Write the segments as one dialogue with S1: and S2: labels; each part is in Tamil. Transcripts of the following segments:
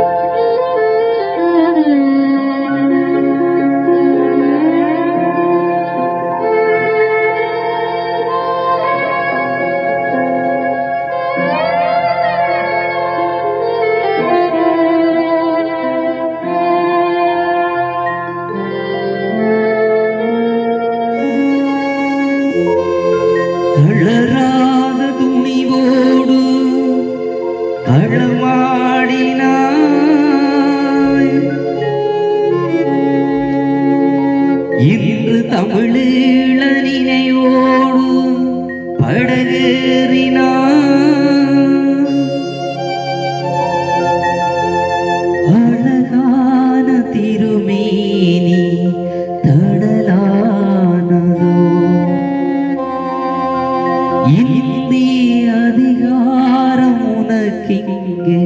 S1: தளராத படகேறினாய் அழகான திருமேனி தடலானதோ. இந்திய அதிகாரம் உனக்கிங்கே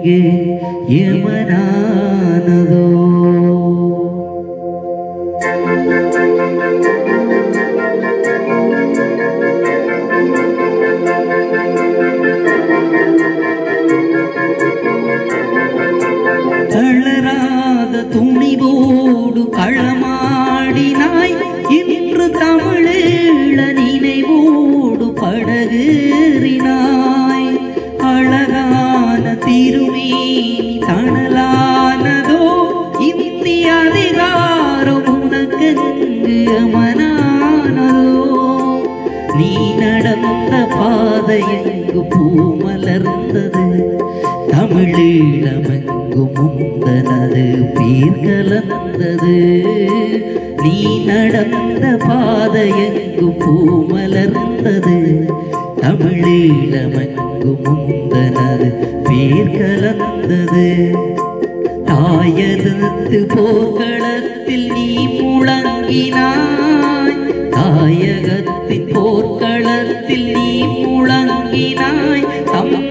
S1: உனக்கிங்கே இங்கு எங்கு பூமலர்ந்தது. தமிழீழமெங்கு முந்தனது. பேர் கலந்தது நீ நடந்த பாதை எங்கு பூமலர்ந்தது. தமிழீழமெங்கு முந்தனது. பேர் கலந்தது தாயகத்து போர்க்களத்தில் நீ முழங்கினாய். தாயகத்தின் போர்க்களத்தில்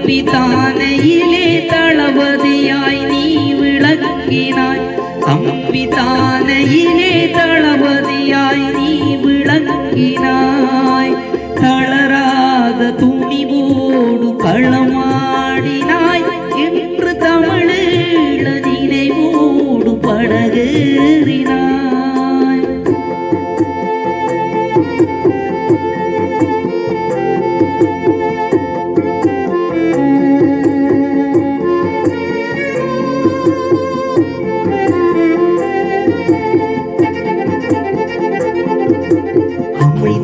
S1: தம்பி தானையிலே தளபதியாய் நீ விளங்கினாய் தம்பி தானையிலே தளபதியாய் நீ விளங்கினாய் தளராத துணிவோடு களமாடினாய் என்று தமிழீழ நினைவோடு படகேறினாய்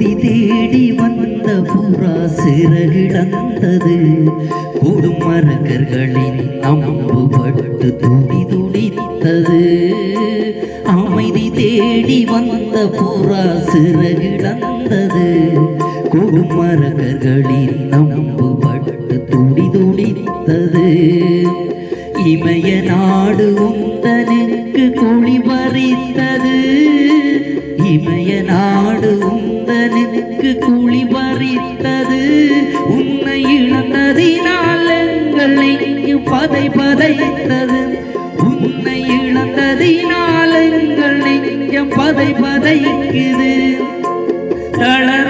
S1: அமைதி தேடி வந்த புறா சிறகிழந்தது கொடுமரகர்களின் அம்புபட்டு துடி துடித்தது அமைதி தேடி வந்த புறா சிறகிழந்தது கொடுமரகர்களின் அம்புபட்டு துடி துடித்தது இமய நாடு உந்தனுக்கு குழி பறித்தது. இமய நாடு உந்த உனக்கு குழி பறித்தது. உன்னை இழந்ததினால் எங்கள் நெஞ்சு பதை பதைத்தது. உன்னை இழந்ததினால் எங்கள் நெஞ்சம் பதை பதைக்குது. தள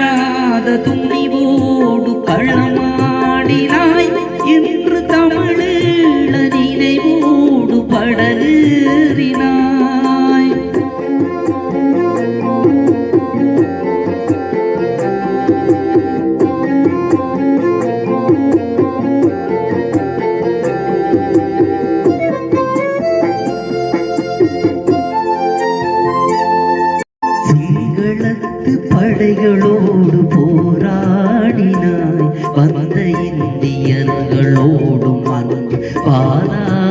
S1: படைகளோடு போராடினாய் வந்த இந்தியர்களோடும் அன்பு பாராடினாய்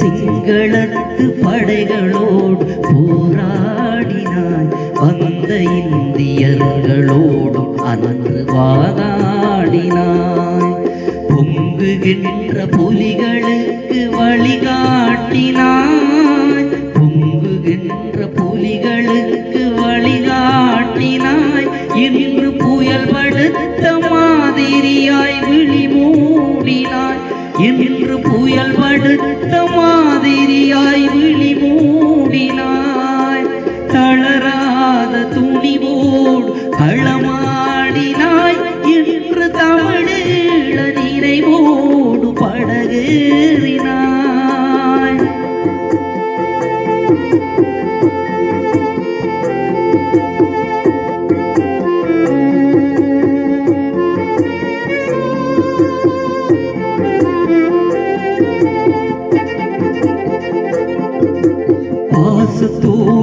S1: சிங்களத்து படைகளோடு போராடினாய் வந்த இந்தியர்களோடும் அன்பு வாதாடினாய் பொங்குகின்ற புலிகளுக்கு வழிகாட்டினாய் மூடினாய் என்று புயல் வடுத்த மாதிரியாய் விழி மூடினாய். தளராத துணிவோடு களமாடினாய்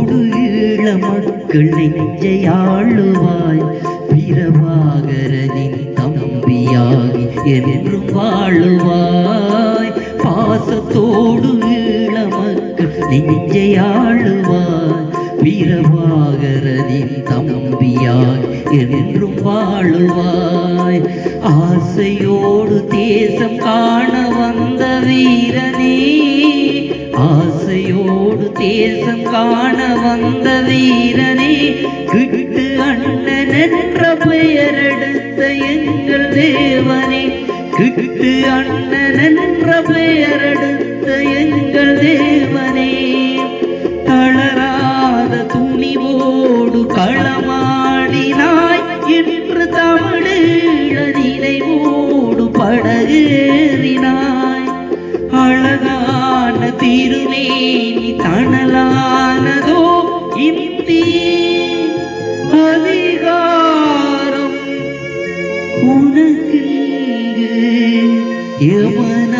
S1: பாசத்தோடு ஈழ மக்கள் நெஞ்சை ஆளுவாய். பிரபாகரனின் தம்பியாகி என்றும் வாழுவாய். பாசத்தோடு ஈழ மக்கள் நெஞ்சை ஆளுவாய். வீரபாகரனின் தம்பியாய் என்றும் வாழுவாய். ஆசையோடு தேசம் காண வந்த வீரனே. தேசம் காண வந்த வீரனே கிட்டு அண்ணன் என்ற பெயர் எடுத்த எங்கள் தேவனே. கிட்டு அண்ணன் என்ற பெயர் எடுத்த எங்கள் தேவனே. தளராத துணிவோடு களமாடினார் அதிகாரம் உனக்கு யமனா